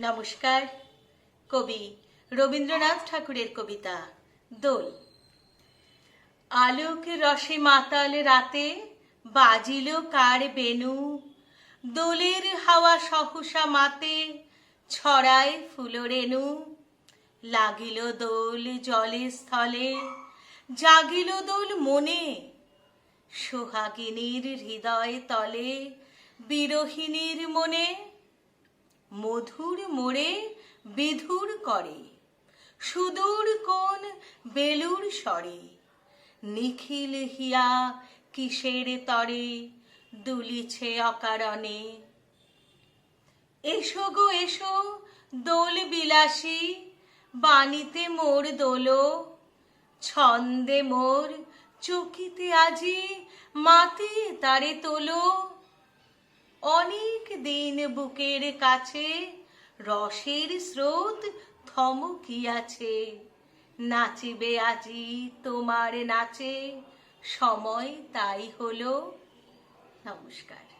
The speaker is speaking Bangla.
নমস্কার। কবি রবীন্দ্রনাথ ঠাকুরের কবিতা, দোল। আলোক রসে মাতাল রাতে বাজিল কার বেনু দোলের হাওয়া সহসা মাতে ছড়ায় ফুল ফুলরেণু লাগিল দোল জলে স্থলে, জাগিল দোল মনে, সোহাগিনীর হৃদয় তলে, বিরহিণীর মনে মধুর মোড়ে বিধুর করে, সুদূর কোন বেলুর স্বরে নিখিল হিয়া কিসের তরে দুলিছে অকারণে। এসো গো, এসো দোল বিলাসী, বাণীতে মোর দোলো, ছন্দে মোর চকিতে আজি মাতিয়ে তারে তোলো। অনেক দিন বুকের কাছে রসের স্রোত থমকিয়াছে। নাচিবে আজি তোমার নাচে সময় তাই হলো। নমস্কার।